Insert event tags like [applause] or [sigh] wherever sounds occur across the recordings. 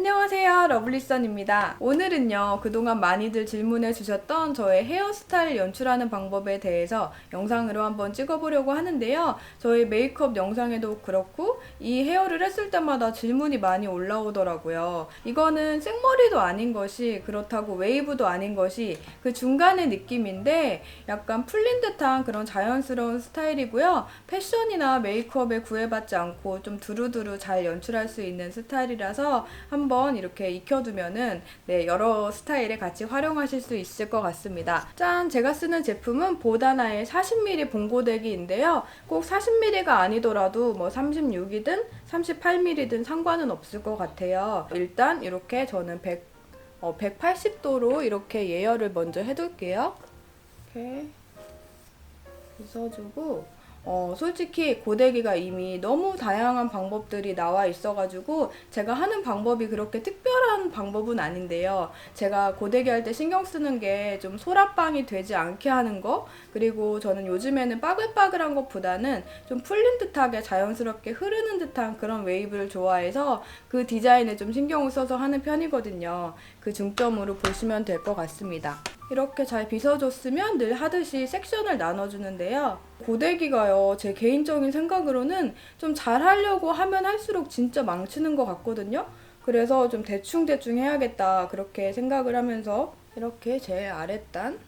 안녕하세요. 러블리선입니다. 오늘은요 그동안 많이들 질문해 주셨던 저의 헤어스타일 연출하는 방법에 대해서 영상으로 한번 찍어보려고 하는데요. 저희 메이크업 영상에도 그렇고 이 헤어를 했을 때마다 질문이 많이 올라오더라고요. 이거는 생머리도 아닌 것이 그렇다고 웨이브도 아닌 것이 그 중간의 느낌인데 약간 풀린 듯한 그런 자연스러운 스타일이고요. 패션이나 메이크업에 구애받지 않고 좀 두루두루 잘 연출할 수 있는 스타일이라서 한번 이렇게 익혀두면은 네, 여러 스타일에 같이 활용하실 수 있을 것 같습니다. 짠! 제가 쓰는 제품은 보다나의 40mm 봉고데기인데요. 꼭 40mm가 아니더라도 뭐 36이든 38mm든 상관은 없을 것 같아요. 일단 이렇게 저는 100, 어, 180도로 이렇게 예열을 먼저 해둘게요. 이렇게 빗어주고 어, 솔직히 고데기가 이미 너무 다양한 방법들이 나와 있어가지고 제가 하는 방법이 그렇게 특별한 방법은 아닌데요. 제가 고데기 할 때 신경 쓰는 게 좀 소라빵이 되지 않게 하는 거 그리고 저는 요즘에는 빠글빠글한 것보다는 좀 풀린 듯하게 자연스럽게 흐르는 듯한 그런 웨이브를 좋아해서 그 디자인에 좀 신경을 써서 하는 편이거든요. 그 중점으로 보시면 될 것 같습니다. 이렇게 잘 빗어줬으면 늘 하듯이 섹션을 나눠주는데요. 고데기가요, 제 개인적인 생각으로는 좀 잘하려고 하면 할수록 진짜 망치는 것 같거든요. 그래서 좀 대충대충 해야겠다, 그렇게 생각을 하면서 이렇게 제 아랫단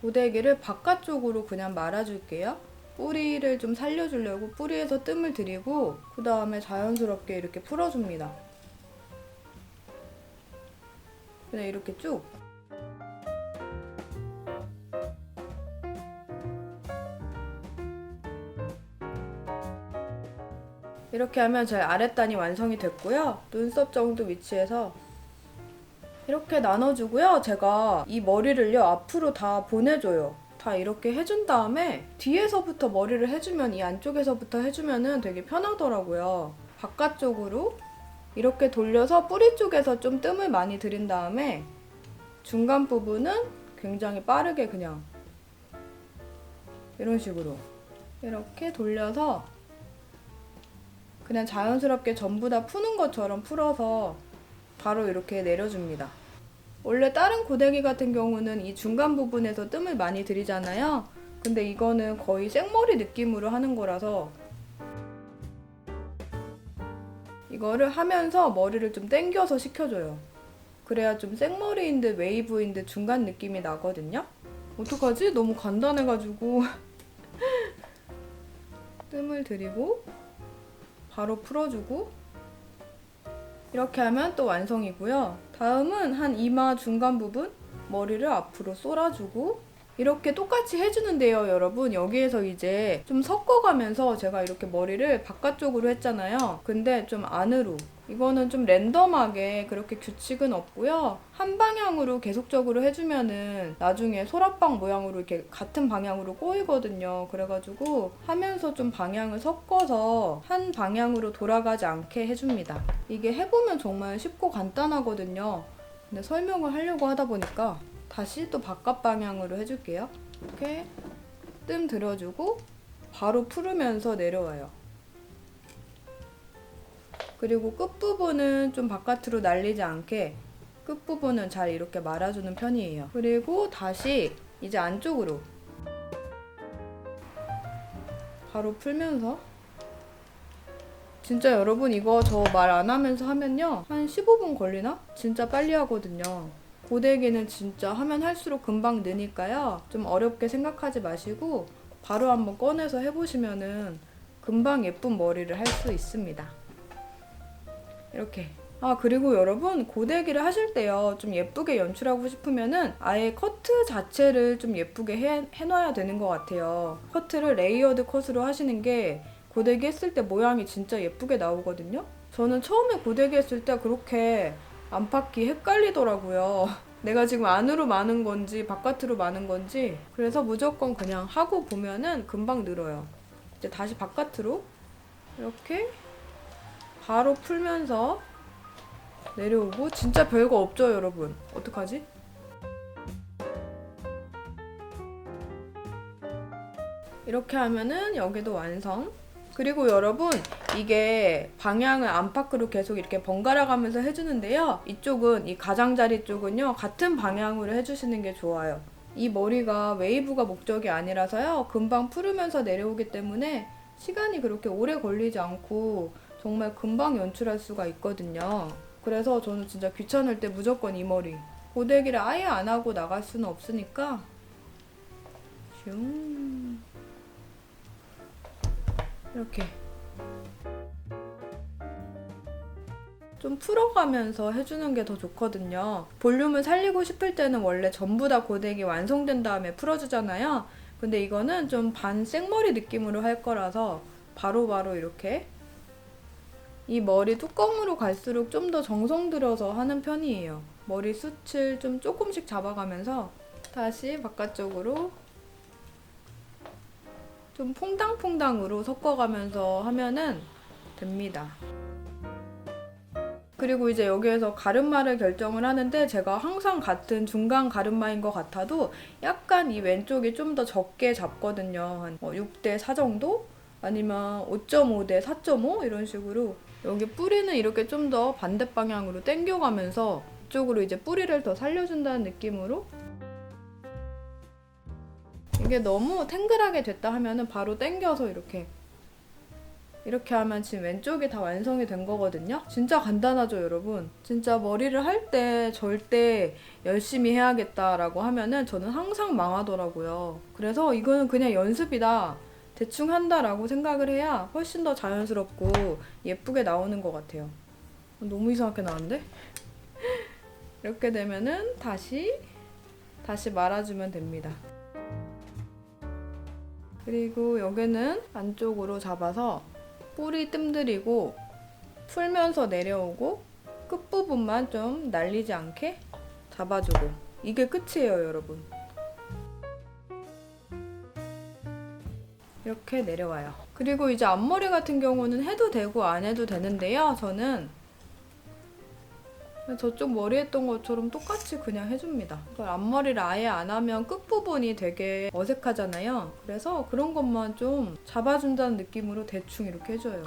고데기를 바깥쪽으로 그냥 말아줄게요. 뿌리를 좀 살려주려고 뿌리에서 뜸을 들이고, 그 다음에 자연스럽게 이렇게 풀어줍니다. 그냥 이렇게 쭉. 이렇게 하면 제 아랫단이 완성이 됐고요. 눈썹 정도 위치에서 이렇게 나눠주고요. 제가 이 머리를요 앞으로 다 보내줘요. 다 이렇게 해준 다음에 뒤에서부터 머리를 해주면 이 안쪽에서부터 해주면은 되게 편하더라고요. 바깥쪽으로 이렇게 돌려서 뿌리 쪽에서 좀 뜸을 많이 들인 다음에 중간 부분은 굉장히 빠르게 그냥 이런 식으로 이렇게 돌려서 그냥 자연스럽게 전부 다 푸는 것처럼 풀어서 바로 이렇게 내려줍니다. 원래 다른 고데기 같은 경우는 이 중간 부분에서 뜸을 많이 들이잖아요. 근데 이거는 거의 생머리 느낌으로 하는 거라서 이거를 하면서 머리를 좀 당겨서 식혀줘요. 그래야 좀 생머리인 듯 웨이브인 듯 중간 느낌이 나거든요. 어떡하지? 너무 간단해가지고 [laughs] 뜸을 들이고 바로 풀어주고 이렇게 하면 또 완성이고요. 다음은 한 이마 중간 부분 머리를 앞으로 쏠아주고 이렇게 똑같이 해주는데요, 여러분. 여기에서 이제 좀 섞어가면서 제가 이렇게 머리를 바깥쪽으로 했잖아요. 근데 좀 안으로. 이거는 좀 랜덤하게 그렇게 규칙은 없고요. 한 방향으로 계속적으로 해주면은 나중에 소라빵 모양으로 이렇게 같은 방향으로 꼬이거든요. 그래가지고 하면서 좀 방향을 섞어서 한 방향으로 돌아가지 않게 해줍니다. 이게 해보면 정말 쉽고 간단하거든요. 근데 설명을 하려고 하다 보니까 다시 또 바깥 방향으로 해줄게요. 이렇게 뜸 들어주고 바로 풀으면서 내려와요. 그리고 끝부분은 좀 바깥으로 날리지 않게 끝부분은 잘 이렇게 말아주는 편이에요. 그리고 다시 이제 안쪽으로 바로 풀면서 진짜 여러분 이거 저 말 안 하면서 하면요 한 15분 걸리나? 진짜 빨리 하거든요. 고데기는 진짜 하면 할수록 금방 느니까요. 좀 어렵게 생각하지 마시고 바로 한번 꺼내서 해보시면은 금방 예쁜 머리를 할 수 있습니다. 이렇게. 아, 그리고 여러분, 고데기를 하실 때요, 좀 예쁘게 연출하고 싶으면은 아예 커트 자체를 좀 예쁘게 해, 해놔야 되는 것 같아요. 커트를 레이어드 컷으로 하시는 게 고데기 했을 때 모양이 진짜 예쁘게 나오거든요? 저는 처음에 고데기 했을 때 그렇게 안팎이 헷갈리더라고요. [laughs] 내가 지금 안으로 마는 건지 바깥으로 마는 건지 그래서 무조건 그냥 하고 보면은 금방 늘어요. 이제 다시 바깥으로 이렇게 바로 풀면서 내려오고 진짜 별거 없죠 여러분 어떡하지? 이렇게 하면은 여기도 완성 그리고 여러분 이게 방향을 안팎으로 계속 이렇게 번갈아 가면서 해주는데요. 이쪽은 이 가장자리 쪽은요 같은 방향으로 해주시는 게 좋아요. 이 머리가 웨이브가 목적이 아니라서요 금방 풀으면서 내려오기 때문에 시간이 그렇게 오래 걸리지 않고 정말 금방 연출할 수가 있거든요. 그래서 저는 진짜 귀찮을 때 무조건 이 머리 고데기를 아예 안 하고 나갈 수는 없으니까 슝 이렇게 좀 풀어가면서 해주는 게 더 좋거든요. 볼륨을 살리고 싶을 때는 원래 전부 다 고데기 완성된 다음에 풀어주잖아요. 근데 이거는 좀 반 생머리 느낌으로 할 거라서 바로바로 이렇게 이 머리 뚜껑으로 갈수록 좀 더 정성 들여서 하는 편이에요. 머리 숱을 좀 조금씩 잡아가면서 다시 바깥쪽으로 좀 퐁당퐁당으로 섞어가면서 하면은 됩니다. 그리고 이제 여기에서 가르마를 결정을 하는데 제가 항상 같은 중간 가르마인 것 같아도 약간 이 왼쪽이 좀 더 적게 잡거든요. 한 6대 4 정도? 아니면 5.5대 4.5 이런 식으로 여기 뿌리는 이렇게 좀 더 반대 방향으로 당겨가면서 이쪽으로 이제 뿌리를 더 살려준다는 느낌으로 이게 너무 탱글하게 됐다 하면은 바로 당겨서 이렇게 이렇게 하면 지금 왼쪽이 다 완성이 된 거거든요. 진짜 간단하죠, 여러분. 진짜 머리를 할 때 절대 열심히 해야겠다라고 하면은 저는 항상 망하더라고요. 그래서 이거는 그냥 연습이다. 대충 한다라고 생각을 해야 훨씬 더 자연스럽고 예쁘게 나오는 것 같아요. 너무 이상하게 나왔는데? [laughs] 이렇게 되면은 다시 다시 말아주면 됩니다. 그리고 여기는 안쪽으로 잡아서 뿌리 뜸들이고 풀면서 내려오고 끝부분만 좀 날리지 않게 잡아주고 이게 끝이에요 여러분 이렇게 내려와요 그리고 이제 앞머리 같은 경우는 해도 되고 안 해도 되는데요 저는 저쪽 머리 했던 것처럼 똑같이 그냥 해줍니다. 앞머리를 아예 안 하면 끝부분이 되게 어색하잖아요. 그래서 그런 것만 좀 잡아준다는 느낌으로 대충 이렇게 해줘요.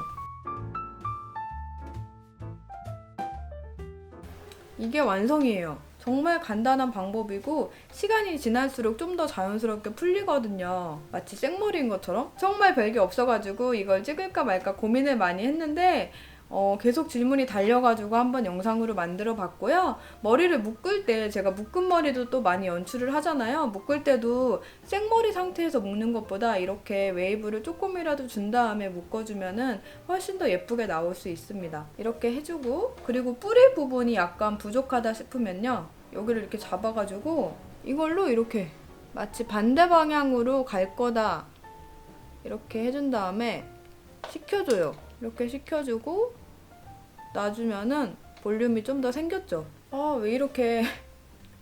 이게 완성이에요. 정말 간단한 방법이고 시간이 지날수록 좀 더 자연스럽게 풀리거든요. 마치 생머리인 것처럼 정말 별게 없어가지고 이걸 찍을까 말까 고민을 많이 했는데 어, 계속 질문이 달려가지고 한번 영상으로 만들어 봤고요. 머리를 묶을 때 제가 묶은 머리도 또 많이 연출을 하잖아요. 묶을 때도 생머리 상태에서 묶는 것보다 이렇게 웨이브를 조금이라도 준 다음에 묶어주면은 훨씬 더 예쁘게 나올 수 있습니다. 이렇게 해주고 그리고 뿌리 부분이 약간 부족하다 싶으면요. 여기를 이렇게 잡아가지고 이걸로 이렇게 마치 반대 방향으로 갈 거다 이렇게 해준 다음에 식혀줘요. 이렇게 식혀주고 놔주면은 볼륨이 좀 더 생겼죠. 아, 왜 이렇게,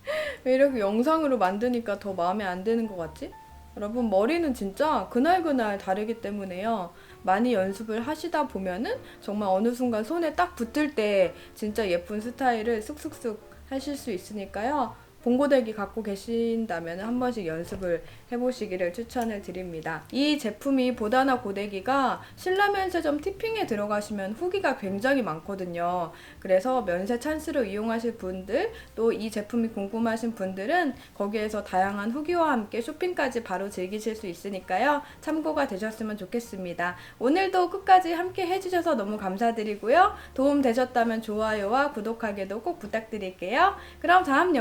[laughs] 왜 이렇게 영상으로 만드니까 더 마음에 안 드는 것 같지? 여러분, 머리는 진짜 그날그날 다르기 때문에요. 많이 연습을 하시다 보면은 정말 어느 순간 손에 딱 붙을 때 진짜 예쁜 스타일을 쑥쑥쑥 하실 수 있으니까요. 봉고데기 갖고 계신다면 한 번씩 연습을 해보시기를 추천을 드립니다. 이 제품이 보다나 고데기가 신라 면세점 티핑에 들어가시면 후기가 굉장히 많거든요. 그래서 면세 찬스로 이용하실 분들 또 이 제품이 궁금하신 분들은 거기에서 다양한 후기와 함께 쇼핑까지 바로 즐기실 수 있으니까요. 참고가 되셨으면 좋겠습니다. 오늘도 끝까지 함께 해주셔서 너무 감사드리고요. 도움 되셨다면 좋아요와 구독하기도 꼭 부탁드릴게요. 그럼 다음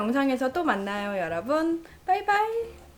또 만나요, 여러분. 바이바이.